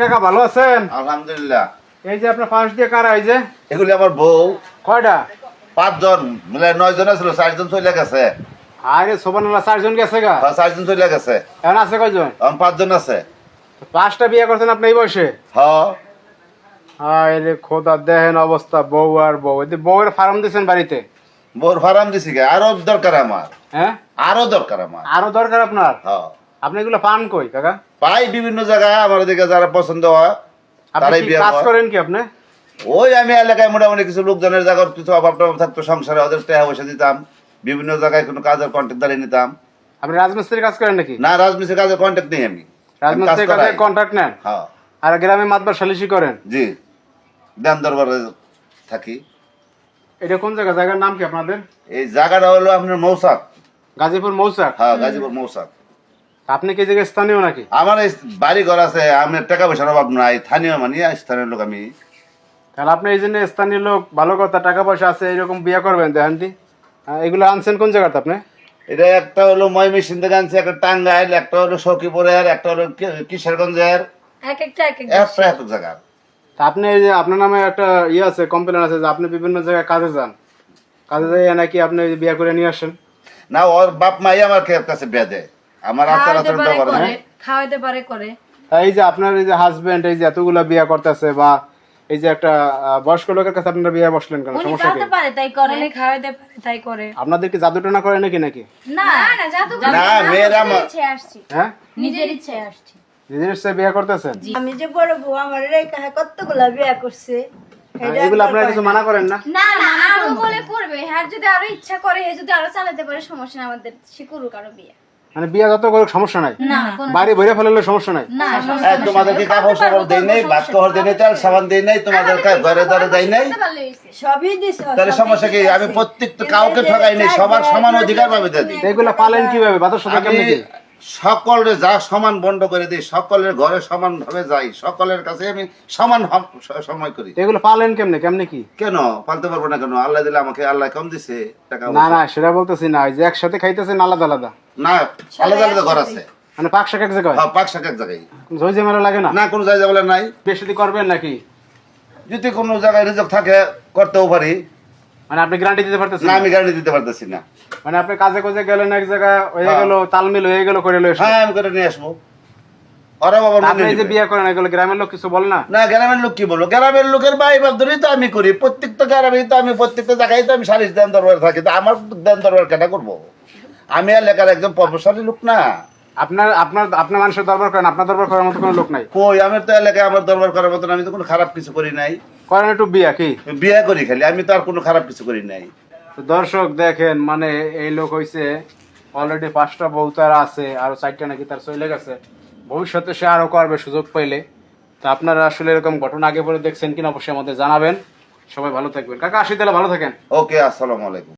কাকা ভালো আছেন? আলহামদুলিল্লাহ। এই যে আপনার পাশ দিয়ে কারা এই যে? এগুলি আমার বউ। কয়টা? পাঁচজন মিলে নয় জন ছিল চারজন চলে গেছে। আরে সোবানুল্লাহ চারজন গেছে গা? হ্যাঁ, চারজন চলে গেছে। এখন আছে কয়জন? এখন পাঁচজন আছে। পাঁচটা বিয়ে করছেন আপনি এই বয়সে? হ্যাঁ। আরে খোদা দেখেন অবস্থা বউ আর বউ। এই বউয়ের ফার্ম দিয়েছেন বাড়িতে? বউর ফার্ম দিছি গে আরও দরকার আমার। হ্যাঁ? আরও দরকার আমার। আরও দরকার আপনার? হ্যাঁ। আপনি এগুলো পান কই কাকা? পাই বিভিন্ন জায়গায় আমার দিকে যারা পছন্দ হয় তারাই বিয়ে কাজ করেন কি আপনি? ওই আমি এলাকায় মোটামুটি কিছু লোকজনের জায়গার কিছু অভাব টভাব থাকতো সংসারে ওদের টাকা পয়সা দিতাম। বিভিন্ন জায়গায় কোনো কাজের কন্ট্যাক্ট দাঁড়িয়ে নিতাম। আপনি রাজমিস্ত্রির কাজ করেন নাকি? না রাজমিস্ত্রির কাজের কন্ট্যাক্ট নেই আমি। রাজমিস্ত্রির কাজে করাই। কন্ট্রাক্ট নেন? হ্যাঁ। আর গ্রামে মাতবার সালিশি করেন? জি। দেন দরবারে থাকি। এটা কোন জায়গা? জায়গার নাম কি আপনাদের? এই জায়গাটা হলো আপনার মৌসাক গাজীপুর মৌচাক হ্যাঁ গাজীপুর মৌসাক আপনি কি জায়গায় স্থানীয় নাকি? আমার এই বাড়ি ঘর আছে আমি টাকা পয়সার অভাব নাই স্থানীয় মানে স্থানীয় লোক আমি। তাহলে আপনি এই জন্য স্থানীয় লোক ভালো কথা টাকা পয়সা আছে এরকম বিয়ে করবেন দেখেনটি এগুলো আনছেন কোন জায়গাতে আপনি? এটা একটা হলো ময়মেশিন থেকে আনছে একটা টাঙ্গাইল একটা হলো সখীপুরের একটা হলো কিশোরগঞ্জের। এক একটা এক জায়গা আপনি এই যে আপনার নামে একটা ইয়ে আছে কমপ্লেন আছে যে আপনি বিভিন্ন জায়গায় কাজে যান। কাজে যাই নাকি আপনি বিয়ে করে নিয়ে আসেন? না ওর বাপ মাই আমার কাছে বিয়া দেয়। আমার আচার খাওয়াইতে আচরণ পারে ব্যবহার করে নেই খাওয়াইতে পারে করে। এই যে আপনার এই যে হাজবেন্ড এই যে এতগুলো বিয়ে করতেছে বা এই যে একটা বয়স্ক লোকের কাছে আপনারা বিয়ে বসলেন কেন? সমস্যা কি? খাওয়াতে পারে তাই করে। উনি খাওয়াইতে পারে তাই করে। আপনাদের কি জাদু টোনা করে নাকি নাকি? না না জাদু না মেয়েরা আমার ইচ্ছে আসছি। হ্যাঁ? নিজের ইচ্ছে আসছি। নিজের ইচ্ছায় বিয়ে করতেছেন? আমি যে বড় বউ আমার রেখা কতগুলা বিয়া করছে? হ্যাঁ, এগুলো আপনারা কিছু মানা করেন না। না না আরও বলে করবে। হ্যাঁ যদি আরও ইচ্ছা করে যদি আরও চালাতে পারে সমস্যা আমাদের সে করুক আরও বিয়ে। মানে বিয়া যত করে সমস্যা নাই। বাড়ি ভরে ফেলে সমস্যা নাই। না হ্যাঁ, তোমাদেরকে কাপড় সাপড় দেয় নাই ভাত কহর দেয় নাই তেল সাবান দেয় নাই তোমাদের ঘরে ধরে দেয় নাই। তাহলে সমস্যা কি? আমি প্রত্যেকটা কাউকে ঠকাই নাই সবার সমান অধিকার পাবে দাদি এগুলো পালেন কীভাবে? বাতাস কেমনি কি সকলের যা সমান বন্ধ করে দিই সকলের ঘরে সমান ভাবে যাই সকলের কাছে আমি সমান সময় করি। এগুলো পালেন কেমনে কেমনে কি? কেন? পালতে পারব না কেন? আল্লাহ দিলে আমাকে আল্লাহ কম দিছে টাকা না না সেটা বলতেছি না যে একসাথে খাইতেছেন আলাদা আলাদা। না আলাদা আলাদা ঘর আছে। মানে পাক শাক এক জায়গায়? হ্যাঁ পাক শাক এক জায়গায়। জয় লাগে না? না কোনো জায়গা বলে নাই। বেশি করবেন নাকি? যদি কোনো জায়গায় রিজক থাকে করতেও পারি। মানে আপনি গ্যারান্টি দিতে পারতেছেন না? আমি গ্যারান্টি দিতে পারতেছি না। মানে আপনি কাজে কাজে গেলেন এক জায়গায় হয়ে হ্যাঁ। গেল তালমিল হয়ে গেল করে হ্যাঁ আমি করে নিয়ে আসব। আপনি যে বিয়ে করেন এগুলো গ্রামের লোক কিছু বলে না? না গ্রামের লোক কি বলব? গ্রামের লোকের বাই বাপ ধরেই তো আমি করি। প্রত্যেকটা গ্রামে তো আমি প্রত্যেকটা জায়গায় তো আমি সালিশ দেন দরবার থাকি। তো আমার দেন দরবার কেটা করব? আমি আর লেখার একজন লোক না। আপনার আপনার আপনার মানুষের দরবার করেন আপনার দরবার করার মতো কোনো লোক নাই? কই আমি তো এলাকায় আমার দরবার করার মতন আমি তো কোনো খারাপ কিছু করি নাই। করেন একটু বিয়া কি? বিয়ে করি খালি আমি তো আর কোনো খারাপ কিছু করি নাই। তো দর্শক দেখেন মানে এই লোক হইছে অলরেডি পাঁচটা বউ তার আছে আরও চারটা নাকি তার চলে গেছে। ভবিষ্যতে সে আরও করবে সুযোগ পাইলে। তা আপনারা আসলে এরকম ঘটনা আগে পরে দেখছেন কিনা অবশ্যই আমাদের জানাবেন। সবাই ভালো থাকবেন। কাকা আসি তাহলে ভালো থাকেন। ওকে আসসালামু আলাইকুম।